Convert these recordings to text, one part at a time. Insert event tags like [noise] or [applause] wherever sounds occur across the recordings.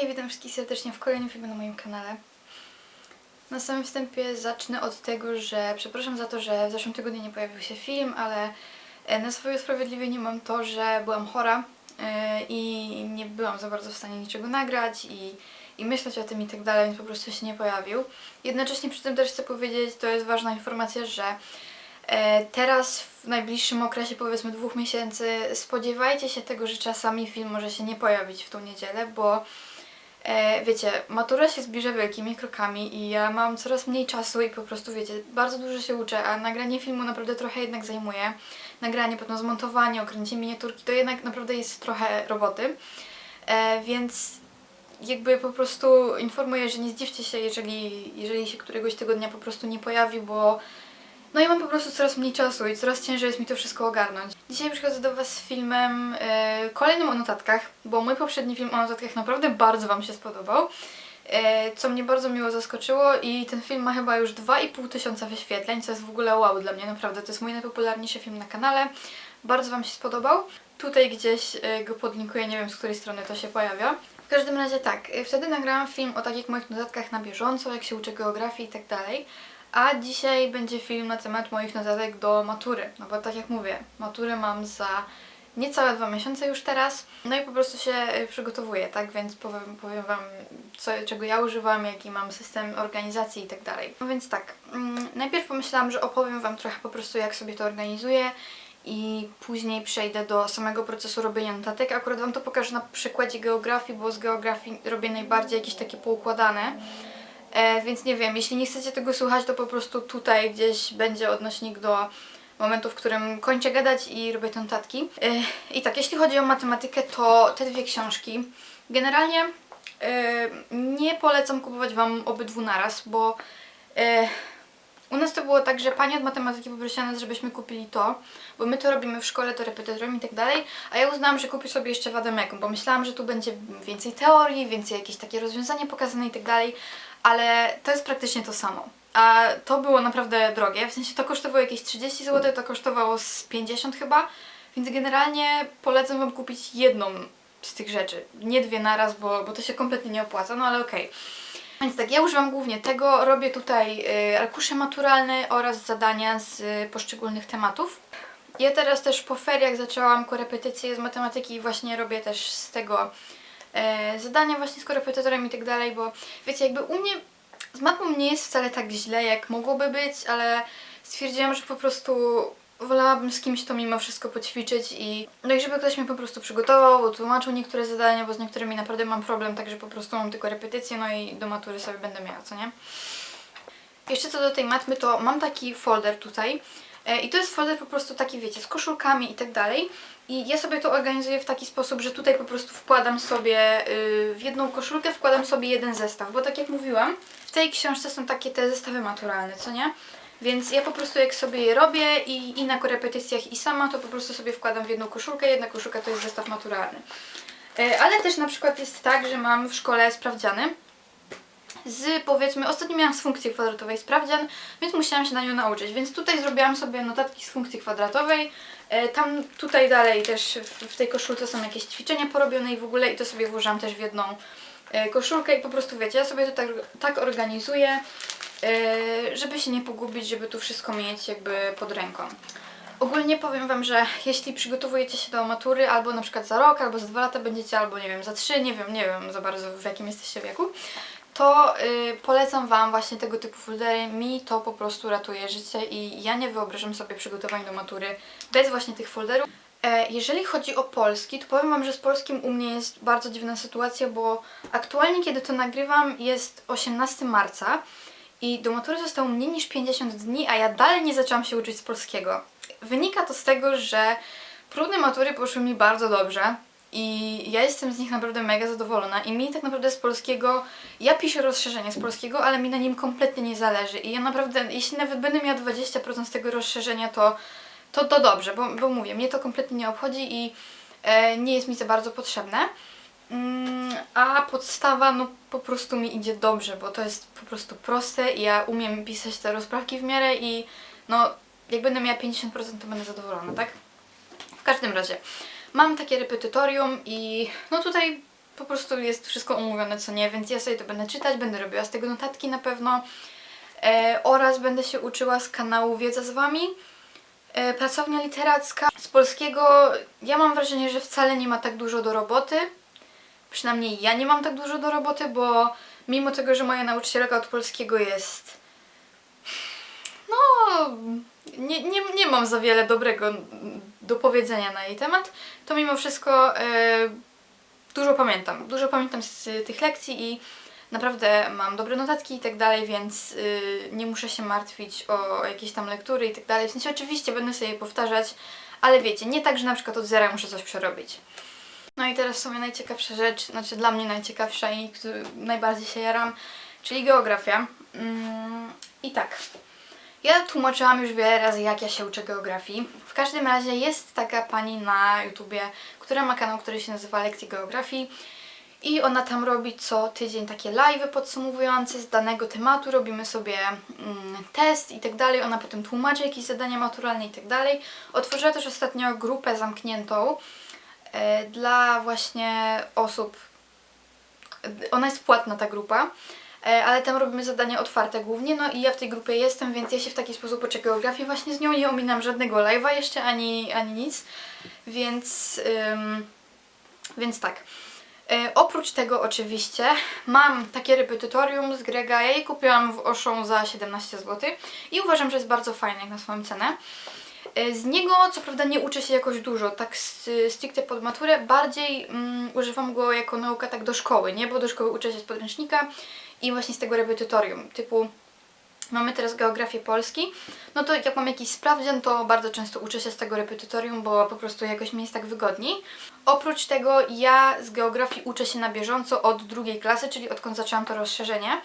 Hej, witam wszystkich serdecznie w kolejnym filmie na moim kanale. Na samym wstępie zacznę od tego, że przepraszam za to, że w zeszłym tygodniu nie pojawił się film, ale e, na swoje usprawiedliwienie mam to, że byłam chora e, i nie byłam za bardzo w stanie niczego nagrać i, i myśleć o tym i tak dalej, więc po prostu się nie pojawił. Jednocześnie przy tym też chcę powiedzieć, to jest ważna informacja, że E, Teraz w najbliższym okresie, powiedzmy dwóch miesięcy, spodziewajcie się tego, że czasami film może się nie pojawić w tą niedzielę, bo wiecie, matura się zbliża wielkimi krokami i ja mam coraz mniej czasu i po prostu wiecie, bardzo dużo się uczę, a nagranie filmu naprawdę trochę jednak zajmuje. Nagranie, potem zmontowanie, okręcie miniaturki, to jednak naprawdę jest trochę roboty. E, więc jakby po prostu informuję, że nie zdziwcie się, jeżeli, jeżeli się któregoś tygodnia po prostu nie pojawi, bo no ja mam po prostu coraz mniej czasu i coraz ciężej jest mi to wszystko ogarnąć. Dzisiaj przychodzę do Was z filmem e, kolejnym o notatkach, bo mój poprzedni film o notatkach naprawdę bardzo Wam się spodobał. E, co mnie bardzo miło zaskoczyło i ten film ma chyba już 2,5 tysiąca wyświetleń, co jest w ogóle wow dla mnie, naprawdę. To jest mój najpopularniejszy film na kanale. Bardzo Wam się spodobał. Tutaj gdzieś e, go podlinkuję, nie wiem z której strony to się pojawia. W każdym razie tak, e, wtedy nagrałam film o takich moich notatkach na bieżąco, jak się uczę geografii i tak dalej. A dzisiaj będzie film na temat moich notatek do matury. No bo tak jak mówię, maturę mam za niecałe dwa miesiące już teraz. No i po prostu się y, przygotowuję, tak? Więc powiem, powiem Wam, co, czego ja używam, jaki mam system organizacji i tak dalej. No więc tak, mm, najpierw pomyślałam, że opowiem Wam trochę po prostu, jak sobie to organizuję i później przejdę do samego procesu robienia notatek. Akurat Wam to pokażę na przykładzie geografii, bo z geografii robię najbardziej jakieś takie poukładane. E, więc nie wiem, jeśli nie chcecie tego słuchać, to po prostu tutaj gdzieś będzie odnośnik do momentu, w którym kończę gadać i robię te notatki. E, I tak, jeśli chodzi o matematykę, to te dwie książki. Generalnie e, nie polecam kupować Wam obydwu naraz, bo u nas to było tak, że pani od matematyki poprosiła nas, żebyśmy kupili to, bo my to robimy w szkole, to repetytorem i tak dalej, a ja uznałam, że kupię sobie jeszcze Wademekum, bo myślałam, że tu będzie więcej teorii, więcej jakieś takie rozwiązanie pokazane i tak dalej, ale to jest praktycznie to samo. A to było naprawdę drogie, w sensie to kosztowało jakieś 30 zł, to kosztowało z 50 chyba, więc generalnie polecam Wam kupić jedną z tych rzeczy, nie dwie naraz, bo, bo to się kompletnie nie opłaca, no ale okej. Więc tak, ja używam głównie tego, robię tutaj y, arkusze maturalne oraz zadania z y, poszczególnych tematów. Ja teraz też po feriach zaczęłam korepetycje z matematyki i właśnie robię też z tego zadania właśnie z korepetytorem i tak dalej, bo wiecie, jakby u mnie z matmą nie jest wcale tak źle, jak mogłoby być, ale stwierdziłam, że po prostu wolałabym z kimś to mimo wszystko poćwiczyć i no i żeby ktoś mnie po prostu przygotował, tłumaczył niektóre zadania, bo z niektórymi naprawdę mam problem, także po prostu mam tylko repetycje, no i do matury sobie będę miała, co nie? Jeszcze co do tej matmy, to mam taki folder tutaj e, i to jest folder po prostu taki, wiecie, z koszulkami i tak dalej i ja sobie to organizuję w taki sposób, że tutaj po prostu wkładam sobie y, w jedną koszulkę, wkładam sobie jeden zestaw, bo tak jak mówiłam, w tej książce są takie te zestawy maturalne, co nie? Więc ja po prostu jak sobie je robię i, i na korepetycjach i sama, to po prostu sobie wkładam w jedną koszulkę, jedna koszulka to jest zestaw maturalny. E, Ale też na przykład jest tak, że mam w szkole sprawdziany z powiedzmy, ostatnio miałam z funkcji kwadratowej sprawdzian, więc musiałam się na nią nauczyć, więc tutaj zrobiłam sobie notatki z funkcji kwadratowej, E, tam tutaj dalej też w, tej koszulce są jakieś ćwiczenia porobione i w ogóle i to sobie włożyłam też w jedną e, koszulkę i po prostu wiecie, ja sobie to tak, tak organizuję, e, żeby się nie pogubić, żeby tu wszystko mieć jakby pod ręką. Ogólnie powiem Wam, że jeśli przygotowujecie się do matury albo na przykład za rok, albo za dwa lata będziecie, albo nie wiem, za trzy, nie wiem, nie wiem za bardzo w jakim jesteście wieku, to y, polecam Wam właśnie tego typu foldery. Mi to po prostu ratuje życie i ja nie wyobrażam sobie przygotowań do matury bez właśnie tych folderów. E, jeżeli chodzi o polski, to powiem Wam, że z polskim u mnie jest bardzo dziwna sytuacja, bo aktualnie, kiedy to nagrywam, jest 18 marca i do matury zostało mniej niż 50 dni, a ja dalej nie zaczęłam się uczyć z polskiego. Wynika to z tego, że próbne matury poszły mi bardzo dobrze. I ja jestem z nich naprawdę mega zadowolona i mi tak naprawdę z polskiego, ja piszę rozszerzenie z polskiego, ale mi na nim kompletnie nie zależy i ja naprawdę, jeśli nawet będę miała 20% z tego rozszerzenia, to, to, to dobrze, bo, bo mówię, mnie to kompletnie nie obchodzi i e, nie jest mi za bardzo potrzebne. Mm, a podstawa no po prostu mi idzie dobrze, bo to jest po prostu proste i ja umiem pisać te rozprawki w miarę i no jak będę miała 50% to będę zadowolona, tak? W każdym razie, mam takie repetytorium i no tutaj po prostu jest wszystko umówione, co nie, więc ja sobie to będę czytać, będę robiła z tego notatki na pewno e, oraz będę się uczyła z kanału Wiedza z Wami. E, pracownia literacka z polskiego, ja mam wrażenie, że wcale nie ma tak dużo do roboty. Przynajmniej ja nie mam tak dużo do roboty, bo mimo tego, że moja nauczycielka od polskiego jest. No, nie, nie, nie mam za wiele dobrego do powiedzenia na jej temat, to mimo wszystko e, dużo pamiętam. Dużo pamiętam z tych lekcji i naprawdę mam dobre notatki i tak dalej, więc y, nie muszę się martwić o jakieś tam lektury i tak dalej. W sensie oczywiście będę sobie je powtarzać, ale wiecie, nie tak, że na przykład od zera muszę coś przerobić. No i teraz w sumie najciekawsza rzecz, znaczy dla mnie najciekawsza i najbardziej się jaram, czyli geografia. Mm, I tak, ja tłumaczyłam już wiele razy, jak ja się uczę geografii. W każdym razie jest taka pani na YouTubie, która ma kanał, który się nazywa Lekcje Geografii. I ona tam robi co tydzień takie live podsumowujące z danego tematu, robimy sobie mm, test i tak dalej. Ona potem tłumaczy jakieś zadania maturalne i tak dalej. Otworzyła też ostatnio grupę zamkniętą e, dla właśnie osób. Ona jest płatna ta grupa, ale tam robimy zadania otwarte głównie. No i ja w tej grupie jestem, więc ja się w taki sposób uczę geografii właśnie z nią. Nie ominam żadnego live'a jeszcze ani, ani nic, więc, ym, więc tak. E, oprócz tego oczywiście mam takie repetytorium z Grega. Ja je kupiłam w Oszą za 17 zł i uważam, że jest bardzo fajne jak na swoją cenę. E, z niego co prawda nie uczę się jakoś dużo, tak stricte pod maturę, bardziej mm, używam go jako nauka tak do szkoły, nie? Bo do szkoły uczę się z podręcznika i właśnie z tego repetytorium, typu mamy teraz geografię Polski, no to jak mam jakiś sprawdzian, to bardzo często uczę się z tego repetytorium, bo po prostu jakoś mi jest tak wygodniej. Oprócz tego ja z geografii uczę się na bieżąco od drugiej klasy, czyli odkąd zaczęłam to rozszerzenie.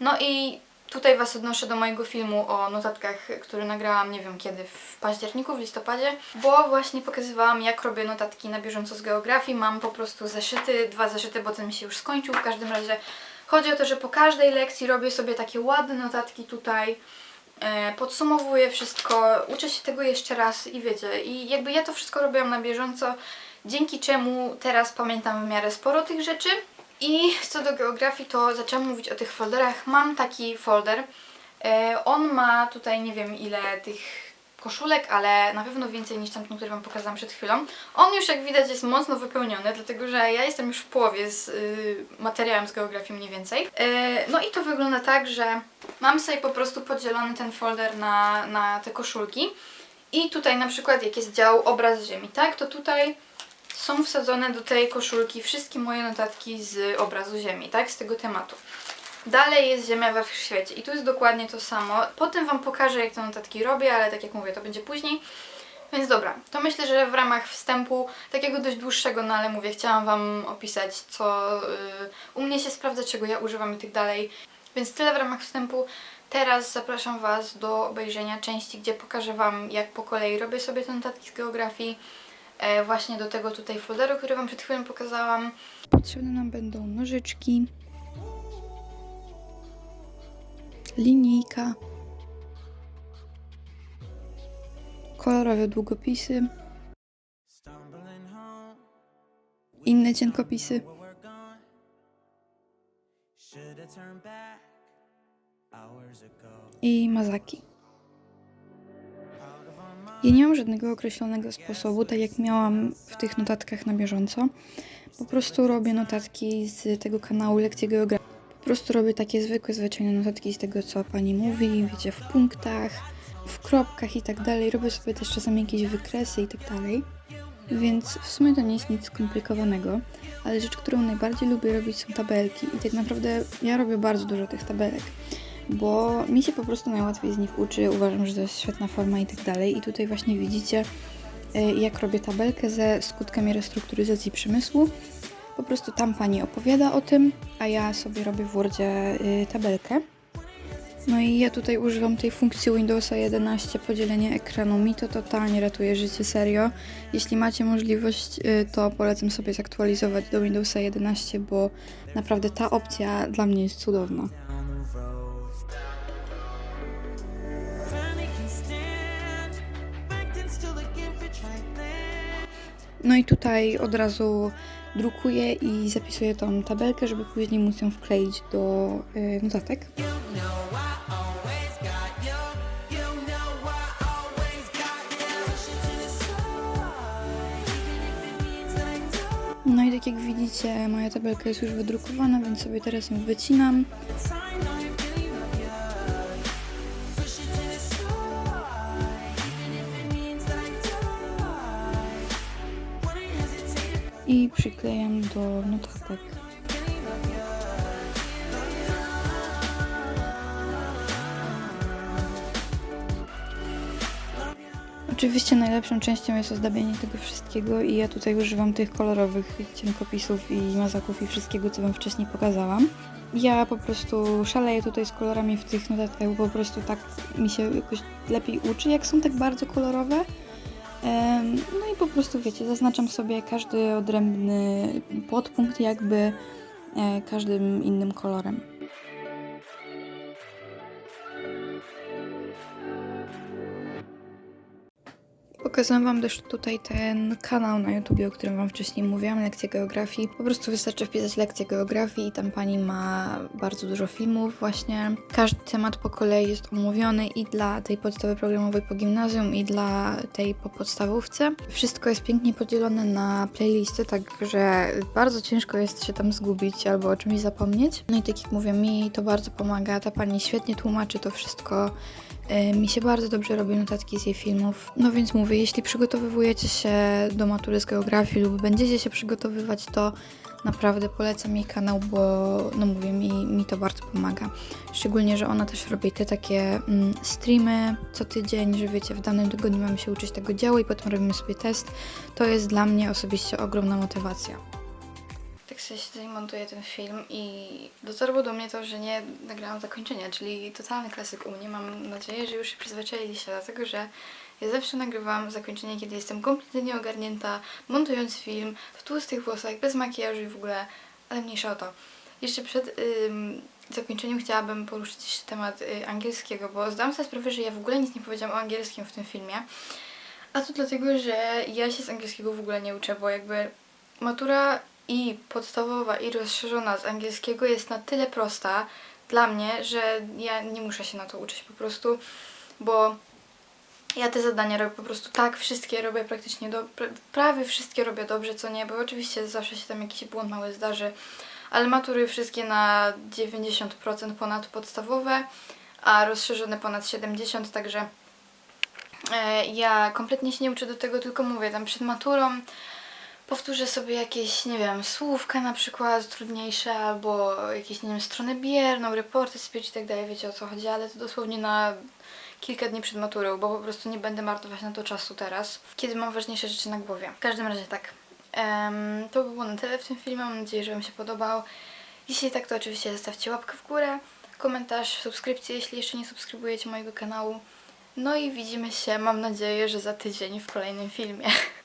No i tutaj Was odnoszę do mojego filmu o notatkach, który nagrałam nie wiem kiedy, w październiku, w listopadzie, bo właśnie pokazywałam jak robię notatki na bieżąco z geografii. Mam po prostu zeszyty, dwa zeszyty, bo ten mi się już skończył. W każdym razie chodzi o to, że po każdej lekcji robię sobie takie ładne notatki tutaj, e, podsumowuję wszystko, uczę się tego jeszcze raz i wiecie, i jakby ja to wszystko robiłam na bieżąco, dzięki czemu teraz pamiętam w miarę sporo tych rzeczy. I co do geografii, to zaczęłam mówić o tych folderach. Mam taki folder. E, on ma tutaj nie wiem ile tych koszulek, ale na pewno więcej niż tamten, który Wam pokazałam przed chwilą. On już jak widać jest mocno wypełniony, dlatego że ja jestem już w połowie z y, materiałem z geografii mniej więcej. E, no i to wygląda tak, że mam sobie po prostu podzielony ten folder na, na te koszulki. I tutaj na przykład jak jest dział obraz ziemi, tak, to tutaj są wsadzone do tej koszulki wszystkie moje notatki z obrazu ziemi, tak, z tego tematu. Dalej jest Ziemia we wszechświecie i tu jest dokładnie to samo. Potem Wam pokażę, jak te notatki robię, ale tak jak mówię, to będzie później. Więc dobra, to myślę, że w ramach wstępu, takiego dość dłuższego, no ale mówię, chciałam Wam opisać, co y, u mnie się sprawdza, czego ja używam i tak dalej. Więc tyle w ramach wstępu. Teraz zapraszam Was do obejrzenia części, gdzie pokażę Wam, jak po kolei robię sobie te notatki z geografii. E, właśnie do tego tutaj folderu, który Wam przed chwilą pokazałam. Potrzebne nam będą nożyczki, linijka, kolorowe długopisy, inne cienkopisy i mazaki. Ja nie mam żadnego określonego sposobu, tak jak miałam w tych notatkach na bieżąco. Po prostu robię notatki z tego kanału Lekcje Geografii. Po prostu robię takie zwykłe, zwyczajne notatki z tego, co pani mówi, wiecie, w punktach, w kropkach i tak dalej. Robię sobie też czasami jakieś wykresy i tak dalej. Więc w sumie to nie jest nic skomplikowanego, ale rzecz, którą najbardziej lubię robić są tabelki i tak naprawdę ja robię bardzo dużo tych tabelek, bo mi się po prostu najłatwiej z nich uczy, uważam, że to jest świetna forma i tak dalej i tutaj właśnie widzicie y, jak robię tabelkę ze skutkami restrukturyzacji przemysłu. Po prostu tam pani opowiada o tym, a ja sobie robię w Wordzie y, tabelkę. No i ja tutaj używam tej funkcji Windowsa 11 podzielenie ekranu. Mi to totalnie ratuje życie, serio. Jeśli macie możliwość, y, to polecam sobie zaktualizować do Windowsa 11, bo naprawdę ta opcja dla mnie jest cudowna. No i tutaj od razu drukuję i zapisuję tą tabelkę, żeby później móc ją wkleić do y, notatek. No i tak jak widzicie, moja tabelka jest już wydrukowana, więc sobie teraz ją wycinam. Przyklejam do notatek. Oczywiście najlepszą częścią jest ozdabianie tego wszystkiego i ja tutaj używam tych kolorowych cienkopisów i mazaków i wszystkiego, co Wam wcześniej pokazałam. Ja po prostu szaleję tutaj z kolorami w tych notatkach, po prostu tak mi się jakoś lepiej uczy, jak są tak bardzo kolorowe. No i po prostu wiecie, zaznaczam sobie każdy odrębny podpunkt jakby e, każdym innym kolorem. Pokazałam Wam też tutaj ten kanał na YouTubie, o którym Wam wcześniej mówiłam, lekcje geografii. Po prostu wystarczy wpisać lekcje geografii i tam pani ma bardzo dużo filmów właśnie. Każdy temat po kolei jest omówiony i dla tej podstawy programowej po gimnazjum i dla tej po podstawówce. Wszystko jest pięknie podzielone na playlisty, także bardzo ciężko jest się tam zgubić albo o czymś zapomnieć. No i tak jak mówię, mi to bardzo pomaga. Ta pani świetnie tłumaczy to wszystko. E, Mi się bardzo dobrze robi notatki z jej filmów. No więc mówię, jeśli przygotowujecie się do matury z geografii lub będziecie się przygotowywać, to naprawdę polecam jej kanał, bo no mówię, mi, mi to bardzo pomaga. Szczególnie, że ona też robi te takie mm, streamy co tydzień, że wiecie, w danym tygodniu mamy się uczyć tego działu i potem robimy sobie test. To jest dla mnie osobiście ogromna motywacja. Siedzę i montuję ten film i dotarło do mnie to, że nie nagrałam zakończenia, czyli totalny klasyk u mnie. Mam nadzieję, że już się przyzwyczailiście, dlatego że ja zawsze nagrywam zakończenie, kiedy jestem kompletnie nieogarnięta, montując film, w tłustych włosach, bez makijażu i w ogóle, ale mniejsza o to. Jeszcze przed ym, zakończeniem chciałabym poruszyć temat y, angielskiego, bo zdałam sobie sprawę, że ja w ogóle nic nie powiedziałam o angielskim w tym filmie. A to dlatego, że ja się z angielskiego w ogóle nie uczę, bo jakby matura i podstawowa i rozszerzona z angielskiego jest na tyle prosta dla mnie, że ja nie muszę się na to uczyć po prostu, bo ja te zadania robię po prostu tak, wszystkie robię praktycznie, do, pra- prawie wszystkie robię dobrze, co nie, bo oczywiście zawsze się tam jakiś błąd mały zdarzy, ale matury wszystkie na 90% ponad podstawowe, a rozszerzone ponad 70%, także e, ja kompletnie się nie uczę do tego, tylko mówię, tam przed maturą powtórzę sobie jakieś, nie wiem, słówka na przykład trudniejsze, albo jakieś, nie wiem, stronę bierną, reporty speech i tak dalej, wiecie o co chodzi, ale to dosłownie na kilka dni przed maturą, bo po prostu nie będę marnować na to czasu teraz, kiedy mam ważniejsze rzeczy na głowie. W każdym razie tak. Em, to by było na tyle w tym filmie, mam nadzieję, że Wam się podobał. Jeśli tak, to oczywiście zostawcie łapkę w górę, komentarz, subskrypcję, jeśli jeszcze nie subskrybujecie mojego kanału. No i widzimy się, mam nadzieję, że za tydzień w kolejnym filmie. [laughs]